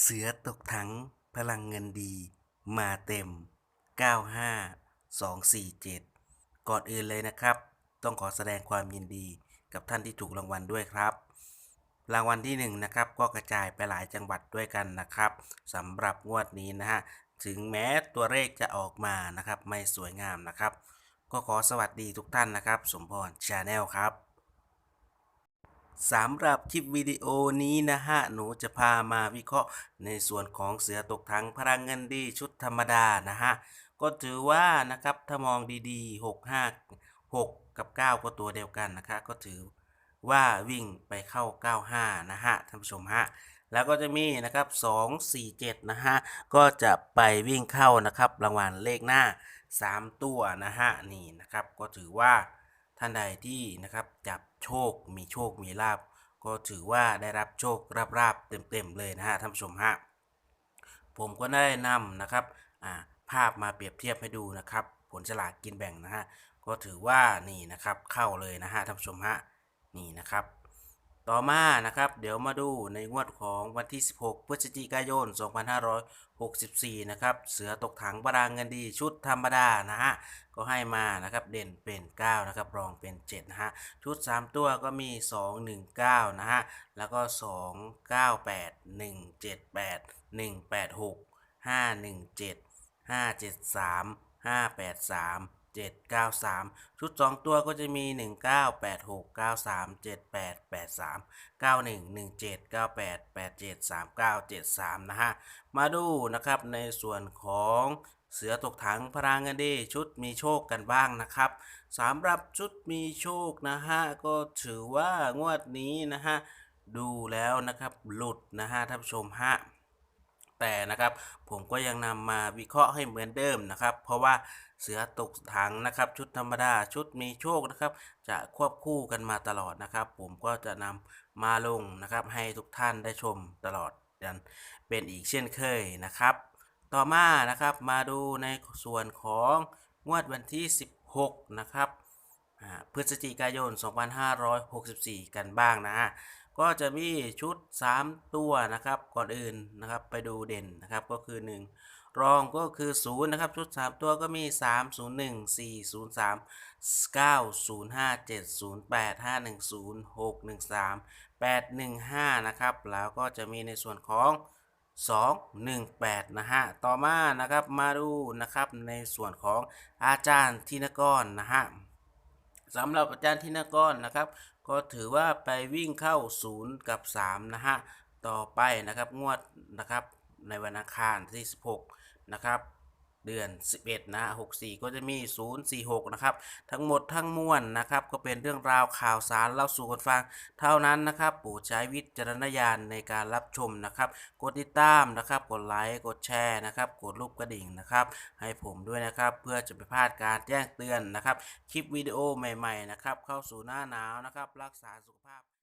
เสือตกถังพลังเงินดี มาเต็ม 95247 ก่อนอื่นเลยนะครับ ต้องขอแสดงความยินดีกับท่านที่ถูกรางวัลด้วยครับ รางวัลที่1นงนะครับก็กระจายไปหลายจังหวัดด้วยกันนะครับสำหรับงวดนี้นะฮะถึงแม้ตัวเลขจะออกมานะครับ ไม่สวยงามนะครับ ก็ขอสวัสดีทุกท่านนะครับ สมพรชาแนลครับ สำหรับคลิปวิดีโอนี้นะฮะ หนูจะพามาวิเคราะห์ในส่วนของเสือตกถังพลังเงินดีชุดธรรมดานะฮะ ก็ถือว่านะครับถ้ามองดีๆ 6 5 6 กับ 9 ก็ตัวเดียวกันนะคะ ก็ถือว่าวิ่งไปเข้า 95 นะฮะท่านผู้ชมฮะ แล้วก็จะมีนะครับ 2 4 7 นะฮะ ก็จะไปวิ่งเข้านะครับรางวัลเลขหน้า 3 ตัวนะฮะ นี่นะครับก็ถือว่า ท่านใดที่นะครับจับโชคมีโชคมีลาบก็ถือว่าได้รับโชคราบๆเต็มๆเลยนะฮะท่านผู้ชมฮะผมก็ได้นำนะครับภาพมาเปรียบเทียบให้ดูนะครับ ผลสลากกินแบ่งนะฮะก็ถือว่านี่นะครับเข้าเลยนะฮะท่านผู้ชมฮะนี่นะครับ ต่อมานะครับ เดี๋ยวมาดูในงวดของวันที่ 16 พฤศจิกายน 2564 นะครับ เสือตกถังบารางเงินดีชุดธรรมดานะฮะ ก็ให้มานะครับเด่นเป็น 9 นะครับ รองเป็น 7 นะฮะ ชุด 3 ตัวก็มี 2 1 9 นะฮะ แล้วก็ 2 9 8 1 7 8 1 8 6 5 1 7 5 7 3 5 8 3 7 9 3 ชุด 2 ตัวก็จะมี 1 9 8 6 9 3 7 8 8 3 9 1 1 7 9 8 8 7 3 9 7 3 นะฮะ มาดูนะครับในส่วนของเสือตกถังพลังเงินดีชุดมีโชคกันบ้างนะครับสำหรับชุดมีโชคนะฮะ ก็ถือว่างวดนี้นะฮะ ดูแล้วนะครับหลุดนะฮะท่านผู้ชมฮะ แต่นะครับ ผมก็ยังนำมาวิเคราะห์ให้เหมือนเดิมนะครับ เพราะว่าเสือตกถังนะครับ ชุดธรรมดาชุดมีโชคนะครับ จะควบคู่กันมาตลอดนะครับ ผมก็จะนำมาลงนะครับ ให้ทุกท่านได้ชมตลอดกันเป็นอีกเช่นเคยนะครับ ต่อมานะครับมาดูในส่วนของงวดวันที่ 16 นะครับพฤศจิกายน 2564 กันบ้างนะฮะ ก็จะมีชุด 3 ตัวนะครับก่อนอื่นนะครับไปดูเด่นนะครับก็คือ 1 รองก็คือ0นะครับชุด 3 ตัวก็มี 3 0 1 4 0 3 9 0 5 7 0 8 5 1 0 6 1 3 8 1 5นะครับแล้วก็จะมีในส่วนของ 2 1 8 นะฮะ ต่อมานะครับมาดูนะครับในส่วนของอาจารย์ธินกรนะฮะ สำหรับอาจารย์ทินกรนะครับ ก็ถือว่าไปวิ่งเข้า 0 กับ 3 นะฮะ ต่อไปนะครับงวดนะครับในวันอังคารที่ 16 นะครับ เดือน 11 นะ 64 ก็จะมี 046 นะครับ ทั้งหมดทั้งมวลนะครับ ก็เป็นเรื่องราวข่าวสารเล่าสู่กันฟัง เท่านั้นนะครับโปรดใช้วิจารณญาณในการรับชมนะครับ กดติดตามนะครับ กดไลค์ กดแชร์นะครับ กดรูปกระดิ่งนะครับ ให้ผมด้วยนะครับ เพื่อจะไม่พลาดการแจ้งเตือนนะครับ คลิปวิดีโอใหม่ ๆ นะครับ เข้าสู่หน้าหนาวนะครับ รักษาสุขภาพ